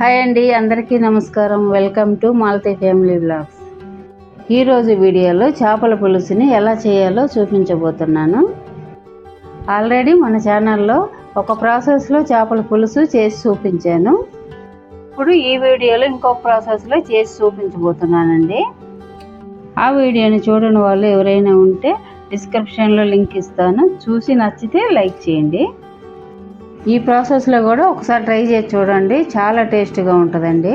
Hi అండి అందరికీ నమస్కారం. Welcome to Malathi family blogs. ఈరోజు వీడియోలో చేపల పులుసుని ఎలా చేయాలో చూపించబోతున్నాను. ఆల్రెడీ మన ఛానల్లో ఒక ప్రాసెస్లో చేపల పులుసు చేసి చూపించాను. ఇప్పుడు ఈ వీడియోలో ఇంకో ప్రాసెస్లో చేసి చూపించబోతున్నానండి. ఆ వీడియోని చూడని వాళ్ళు ఎవరైనా ఉంటే డిస్క్రిప్షన్లో లింక్ ఇస్తాను. చూసి నచ్చితే లైక్ చేయండి. ఈ ప్రాసెస్లో కూడా ఒకసారి ట్రై చేసి చూడండి. చాలా టేస్ట్గా ఉంటుందండి.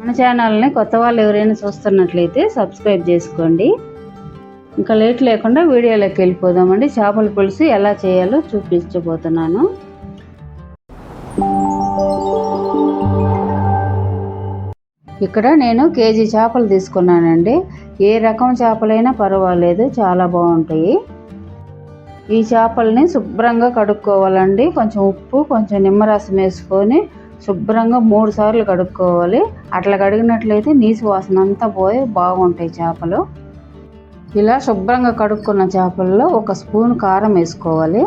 మన ఛానల్ని కొత్త వాళ్ళు ఎవరైనా చూస్తున్నట్లయితే సబ్స్క్రైబ్ చేసుకోండి. ఇంకా లేట్ లేకుండా వీడియోలోకి వెళ్ళిపోదామండి. చేపల పులుసు ఎలా చేయాలో చూపించబోతున్నాను. ఇక్కడ నేను కేజీ చేపలు తీసుకున్నానండి. ఏ రకం చేపలైనా పర్వాలేదు చాలా బాగుంటాయి. ఈ చేపల్ని శుభ్రంగా కడుక్కోవాలండి. కొంచెం ఉప్పు కొంచెం నిమ్మరసం వేసుకొని శుభ్రంగా మూడు సార్లు కడుక్కోవాలి. అట్లా కడిగినట్లయితే నీసు వాసన అంతా పోయి బాగుంటాయి చేపలు. ఇలా శుభ్రంగా కడుక్కున్న చేపల్లో ఒక స్పూన్ కారం వేసుకోవాలి.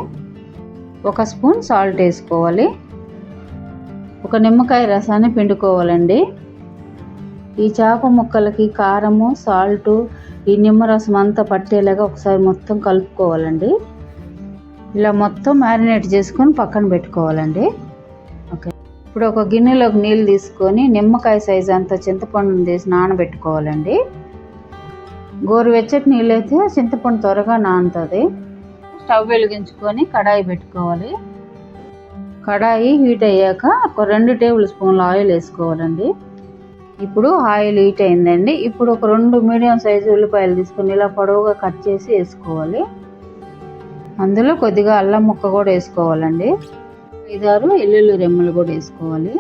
ఒక స్పూన్ సాల్ట్ వేసుకోవాలి. ఒక నిమ్మకాయ రసాన్ని పిండుకోవాలండి. ఈ చేప ముక్కలకి కారము సాల్టు ఈ నిమ్మరసం అంతా పట్టేలాగా ఒకసారి మొత్తం కలుపుకోవాలండి. ఇలా మొత్తం మ్యారినేట్ చేసుకొని పక్కన పెట్టుకోవాలండి. ఓకే. ఇప్పుడు ఒక గిన్నెలోకి నీళ్ళు తీసుకొని నిమ్మకాయ సైజు అంత చింతపండుని తీసి నానబెట్టుకోవాలండి. గోరువెచ్చటి నీళ్ళు అయితే చింతపండు త్వరగా నానుతుంది. స్టవ్ వెలిగించుకొని కడాయి పెట్టుకోవాలి. కడాయి హీట్ అయ్యాక ఒక రెండు టేబుల్ స్పూన్ల ఆయిల్ వేసుకోవాలండి. ఇప్పుడు ఆయిల్ హీట్ అయిందండి. ఇప్పుడు ఒక రెండు మీడియం సైజు ఉల్లిపాయలు తీసుకొని ఇలా పొడవుగా కట్ చేసి వేసుకోవాలి. అందులో కొద్దిగా అల్లం ముక్క కూడా వేసుకోవాలండి. ఐదారు ఎల్లుల్లి రెమ్మలు కూడా వేసుకోవాలి.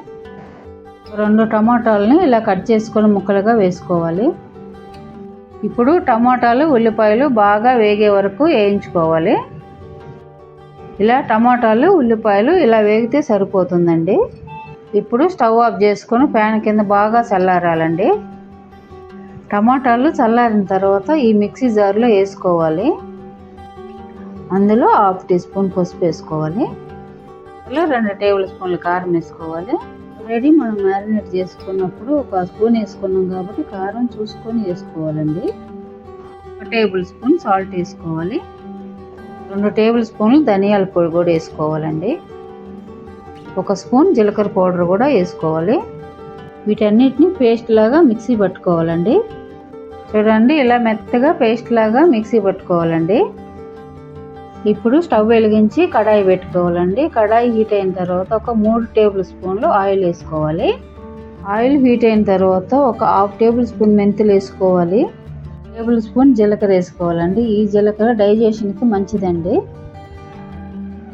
రెండు టమాటాలని ఇలా కట్ చేసుకొని ముక్కలుగా వేసుకోవాలి. ఇప్పుడు టమాటాలు ఉల్లిపాయలు బాగా వేగే వరకు వేయించుకోవాలి. ఇలా టమాటాలు ఉల్లిపాయలు ఇలా వేగితే సరిపోతుందండి. ఇప్పుడు స్టవ్ ఆఫ్ చేసుకొని ప్యాన్ కింద బాగా చల్లారాలండి. టమాటాలు చల్లారిన తర్వాత ఈ మిక్సీ జార్లో వేసుకోవాలి. అందులో హాఫ్ టీ స్పూన్ పసుపు వేసుకోవాలి. అందులో రెండు టేబుల్ స్పూన్లు కారం వేసుకోవాలి. ఆల్రెడీ మనం మ్యారినేట్ చేసుకున్నప్పుడు ఒక స్పూన్ వేసుకున్నాం కాబట్టి కారం చూసుకొని వేసుకోవాలండి. ఒక టేబుల్ స్పూన్ సాల్ట్ వేసుకోవాలి. రెండు టేబుల్ స్పూన్లు ధనియాల పొడి కూడా వేసుకోవాలండి. ఒక స్పూన్ జీలకర్ర పౌడర్ కూడా వేసుకోవాలి. వీటన్నిటిని పేస్ట్ లాగా మిక్సీ పట్టుకోవాలండి. చూడండి ఇలా మెత్తగా పేస్ట్ లాగా మిక్సీ పట్టుకోవాలండి. ఇప్పుడు స్టవ్ వెలిగించి కడాయి పెట్టుకోవాలండి. కడాయి హీట్ అయిన తర్వాత ఒక మూడు టేబుల్ స్పూన్లు ఆయిల్ వేసుకోవాలి. ఆయిల్ హీట్ అయిన తర్వాత ఒక హాఫ్ టేబుల్ స్పూన్ మెంతులు వేసుకోవాలి. టేబుల్ స్పూన్ జీలకర్ర వేసుకోవాలండి. ఈ జీలకర్ర డైజెషన్కి మంచిదండి.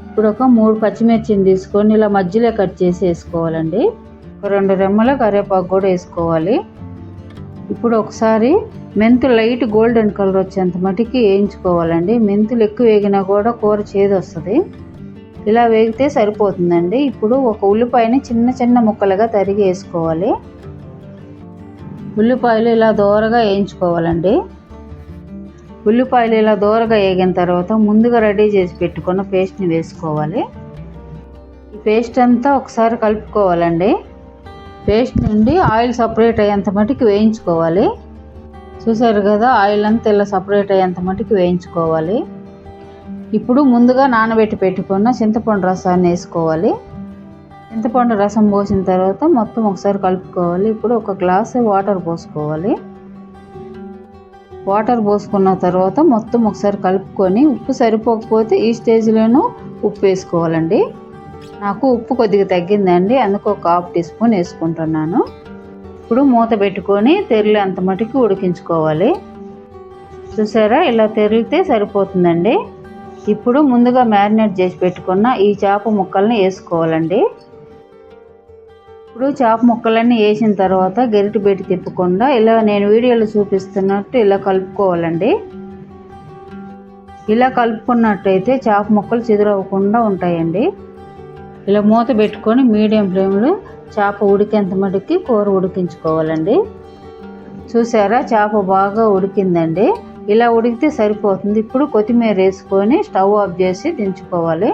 ఇప్పుడు ఒక మూడు పచ్చిమిర్చిని తీసుకొని ఇలా మధ్యలో కట్ చేసి వేసుకోవాలండి. ఒక రెండు రెమ్మల కరివేపాకు కూడా వేసుకోవాలి. ఇప్పుడు ఒకసారి మెంతులు లైట్ గోల్డెన్ కలర్ వచ్చేంత మటుకి వేయించుకోవాలండి. మెంతులు ఎక్కువ వేగినా కూడా కూర చేదు వస్తుంది. ఇలా వేగితే సరిపోతుందండి. ఇప్పుడు ఒక ఉల్లిపాయని చిన్న చిన్న ముక్కలుగా తరిగి వేసుకోవాలి. ఉల్లిపాయలు ఇలా దోరగా వేయించుకోవాలండి. ఉల్లిపాయలు ఇలా దూరగా వేగిన తర్వాత ముందుగా రెడీ చేసి పెట్టుకున్న పేస్ట్ని వేసుకోవాలి. ఈ పేస్ట్ అంతా ఒకసారి కలుపుకోవాలండి. పేస్ట్ నుండి ఆయిల్ సపరేట్ అయ్యేంత మటుకు వేయించుకోవాలి. చూసారు కదా ఆయిల్ అంతా ఇలా సపరేట్ అయ్యేంత మటుకు వేయించుకోవాలి. ఇప్పుడు ముందుగా నానబెట్టి పెట్టుకున్న చింతపండు రసాన్ని వేసుకోవాలి. చింతపండు రసం పోసిన తర్వాత మొత్తం ఒకసారి కలుపుకోవాలి. ఇప్పుడు ఒక గ్లాసు వాటర్ పోసుకోవాలి. వాటర్ పోసుకున్న తర్వాత మొత్తం ఒకసారి కలుపుకొని ఉప్పు సరిపోకపోతే ఈ స్టేజ్లోనూ ఉప్పు వేసుకోవాలండి. నాకు ఉప్పు కొద్దిగా తగ్గిందండి అందుకు ఒక హాఫ్ టీ స్పూన్ వేసుకుంటున్నాను. ఇప్పుడు మూత పెట్టుకొని తెరలు అంత మటుకు ఉడికించుకోవాలి. చూసారా? ఇలా తెరిలితే సరిపోతుందండి. ఇప్పుడు ముందుగా మ్యారినేట్ చేసి పెట్టుకున్న ఈ చేప ముక్కల్ని వేసుకోవాలండి. ఇప్పుడు చేప ముక్కలన్నీ వేసిన తర్వాత గరిటె పెట్టి తిప్పకుండా ఇలా నేను వీడియోలో చూపిస్తున్నట్టు ఇలా కలుపుకోవాలండి. ఇలా కలుపుకున్నట్టయితే చేప ముక్కలు చెదురవ్వకుండా ఉంటాయండి. ఇలా మూత పెట్టుకొని మీడియం ఫ్లేమ్లో చేప ఉడికేంత మటుకి కూర ఉడికించుకోవాలండి. చూసారా? చేప బాగా ఉడికిందండి. ఇలా ఉడికితే సరిపోతుంది. ఇప్పుడు కొత్తిమీర వేసుకొని స్టవ్ ఆఫ్ చేసి దించుకోవాలి.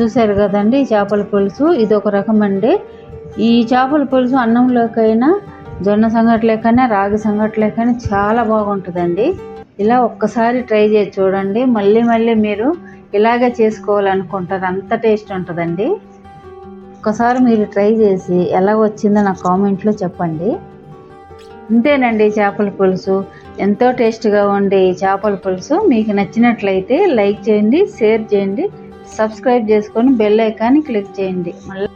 చూసారు కదండి చేపల పులుసు? ఇది ఒక రకం అండి. ఈ చేపల పులుసు అన్నంలోకైనా జొన్న సంగట్లేకైనా రాగి సంగట్లేకైనా చాలా బాగుంటుందండి. ఇలా ఒక్కసారి ట్రై చేసి చూడండి. మళ్ళీ మళ్ళీ మీరు ఇలాగే చేసుకోవాలనుకుంటారు అంత టేస్ట్ ఉంటుందండి. ఒకసారి మీరు ట్రై చేసి ఎలా వచ్చిందో నా కామెంట్లో చెప్పండి. అంతేనండి చేపల పులుసు. ఎంతో టేస్ట్గా ఉండే ఈ చేపల పులుసు. మీకు నచ్చినట్లయితే లైక్ చేయండి షేర్ చేయండి సబ్స్క్రైబ్ చేసుకొని బెల్ ఐకాన్ని క్లిక్ చేయండి. మళ్ళీ